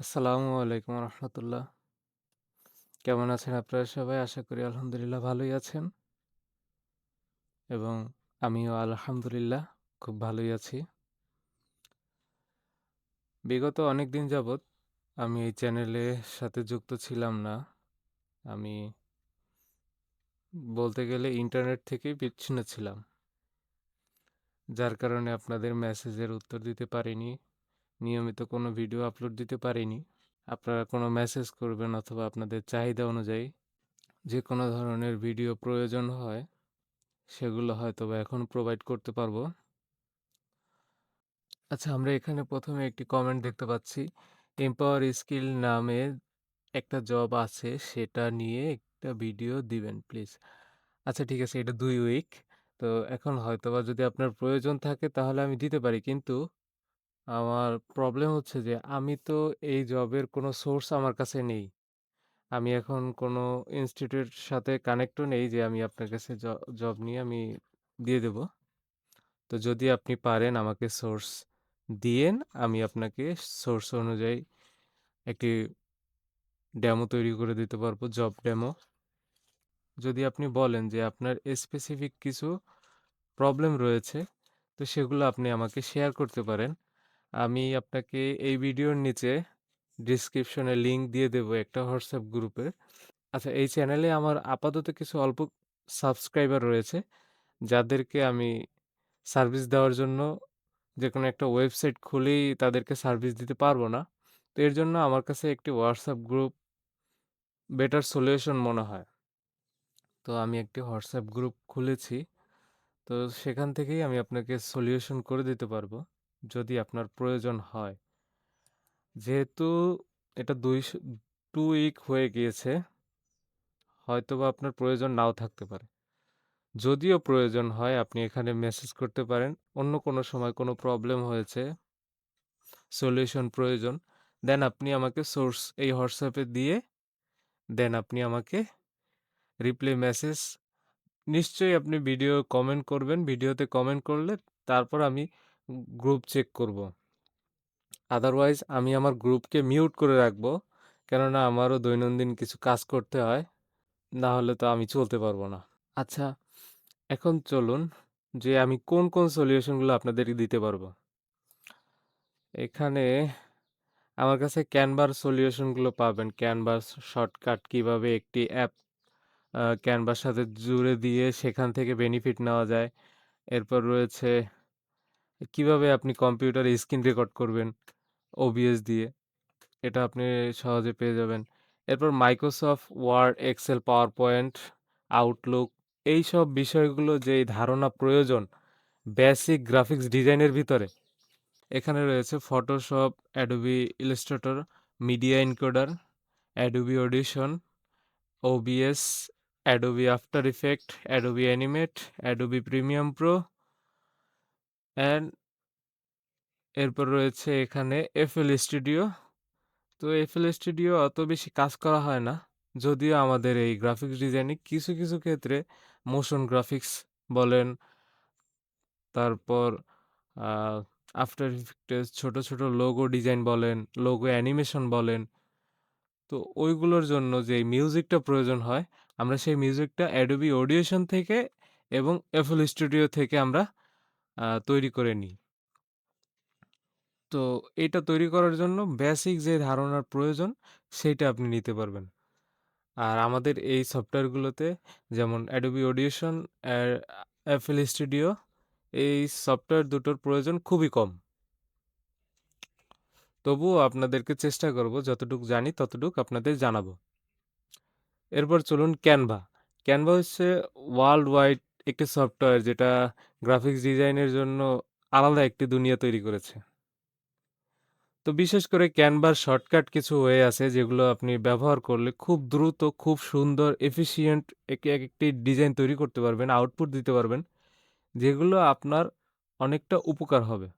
আসসালামু আলাইকুম রহমতুল্লাহ। কেমন আছেন আপনারা সবাই? আশা করি আলহামদুলিল্লাহ ভালোই আছেন। এবং আমিও আলহামদুলিল্লাহ খুব ভালোই আছি। বিগত অনেক দিন যাবৎ আমি এই চ্যানেলের সাথে যুক্ত ছিলাম না। আমি বলতে গেলে ইন্টারনেট থেকেই বিচ্ছিন্ন ছিলাম। যার কারণে আপনাদের মেসেজের উত্তর দিতে পারিনি। নিয়মিত কোনো ভিডিও আপলোড দিতে পারিনি। আপনারা কোনো মেসেজ করবেন অথবা আপনাদের চাহিদা অনুযায়ী যে কোনো ধরনের ভিডিও প্রয়োজন হয়, সেগুলো হয়তোবা এখন প্রোভাইড করতে পারব। আচ্ছা আমরা এখানে প্রথমে একটি কমেন্ট দেখতে পাচ্ছি। এম্পাওয়ার স্কিল নামে একটা জব আছে সেটা নিয়ে একটা ভিডিও দিবেন প্লিজ। আচ্ছা ঠিক আছে এটা দুই উইক। তো এখন হয়তোবা যদি আপনার প্রয়োজন থাকে তাহলে আমি দিতে পারি। কিন্তু আমার প্রবলেম হচ্ছে যে আমি তো এই জবের কোনো সোর্স আমার কাছে নেই। আমি এখন কোনো ইনস্টিটিউট সাথে কানেক্টও নেই যে আমি আপনার কাছে জব নিয়ে আমি দিয়ে দেব। তো যদি আপনি পারেন আমাকে সোর্স দিয়েন, আমি আপনাকে সোর্স অনুযায়ী একটি ডেমো তৈরি করে দিতে পারব, জব ডেমো। যদি আপনি বলেন যে আপনার স্পেসিফিক কিছু প্রবলেম রয়েছে, তো সেগুলো আপনি আমাকে শেয়ার করতে পারেন। আমি আপনাকে এই ভিডিওর নিচে ডেসক্রিপশনে লিংক দিয়ে দেব একটা হোয়াটসঅ্যাপ গ্রুপে আচ্ছা এই চ্যানেলে আমার আপাতত কিছু অল্প সাবস্ক্রাইবার রয়েছে, যাদেরকে আমি সার্ভিস দেওয়ার জন্য যে কোনো একটা ওয়েবসাইট খুলেই তাদেরকে সার্ভিস দিতে পারব না। তো এর জন্য আমার কাছে একটি হোয়াটসঅ্যাপ গ্রুপ বেটার সলিউশন মনে হয়। তো আমি একটি হোয়াটসঅ্যাপ গ্রুপ খুলেছি। তো সেখান থেকেই আমি আপনাকে সলিউশন করে দিতে পারব, যদি আপনার প্রয়োজন হয়। যেহেতু এটা ২ স ২ উইক হয়ে গিয়েছে, হয়তোবা আপনার প্রয়োজন নাও থাকতে পারে। যদিও প্রয়োজন হয় আপনি এখানে মেসেজ করতে পারেন। অন্য কোনো সময় কোনো প্রবলেম হয়েছে, সলিউশন প্রয়োজন, দেন আপনি আমাকে সোর্স এই হোয়াটসঅ্যাপে দিয়ে দেন আপনি আমাকে রিপ্লাই মেসেজ নিশ্চয়ই আপনি ভিডিও কমেন্ট করবেন। ভিডিওতে কমেন্ট করলে তারপর আমি গ্রুপ চেক করব। আদারওয়াইজ আমি আমার গ্রুপকে মিউট করে রাখব। কেননা আমারও দৈনন্দিন কিছু কাজ করতে হয়। না হলে তো আমি চলতে পারব না। আচ্ছা, এখন চলুন যে আমি কোন, কোন সলিউশনগুলো আপনাদেরকে দিতে পারব। এখানে আমার কাছে ক্যানভার সলিউশনগুলো পাবেন। ক্যানভাস শর্টকাট কীভাবে একটি অ্যাপ আ ক্যানভার সাথে জুড়ে দিয়ে সেখান থেকে বেনিফিট নেওয়া যায়। এরপর রয়েছে কীভাবে আপনি কম্পিউটারে স্ক্রিন রেকর্ড করবেন OBS দিয়ে। এটা আপনি সহজে পেয়ে যাবেন। এরপর Microsoft Word, Excel, PowerPoint, Outlook এইসব বিষয়গুলো যেই ধারণা প্রয়োজন বেসিক গ্রাফিক্স ডিজাইনের ভিতরে, এখানে রয়েছে Photoshop, Adobe Illustrator, media encoder, Adobe Audition, OBS, Adobe after effect, Adobe animate, Adobe premium pro and এরপর রয়েছে এখানে এফএল স্টুডিও। তো এফএল স্টুডিও অত বেশি কাজ করা হয় না। যদিও আমাদের এই গ্রাফিক্স ডিজাইনে কিছু, কিছু ক্ষেত্রে মোশন গ্রাফিক্স বলেন তারপর আফটার ইফেক্টে ছোট, ছোট লোগো ডিজাইন বলেন, লোগো অ্যানিমেশন বলেন। তো ওইগুলোর জন্য যেই মিউজিকটা প্রয়োজন হয়, আমরা সেই মিউজিকটা অ্যাডোবি অডিশন থেকে এবং এফএল স্টুডিও থেকে আমরা আ তৈরি করে নিই। তো এটা তৈরি করার জন্য বেসিক যে ধারণার প্রয়োজন সেইটা আপনি নিতে পারবেন। আর আমাদের এই সফটওয়্যারগুলোতে যেমন Adobe Audition, uh FL Studio এই সফটওয়্যার দুটোর প্রয়োজন খুবই কম। তবুও আপনাদেরকে চেষ্টা করব যতটুক জানি ততটুক আপনাদের জানাব। এরপর চলুন ক্যানভা। ক্যানভা হচ্ছে ওয়ার্লড ওয়াইড একটি সফটওয়্যার যেটা গ্রাফিক্স ডিজাইনের জন্য আলাদা একটি দুনিয়া তৈরি করেছে। তো বিশেষ করে ক্যানভার শর্টকাট কিছু ওয়ে আছে যেগুলো আপনি ব্যবহার করলে খুব দ্রুত, খুব সুন্দর এফিশিয়েন্ট এক একটি ডিজাইন তৈরি করতে পারবেন, আউটপুট দিতে পারবেন। যেগুলো আপনার অনেকটা উপকার হবে।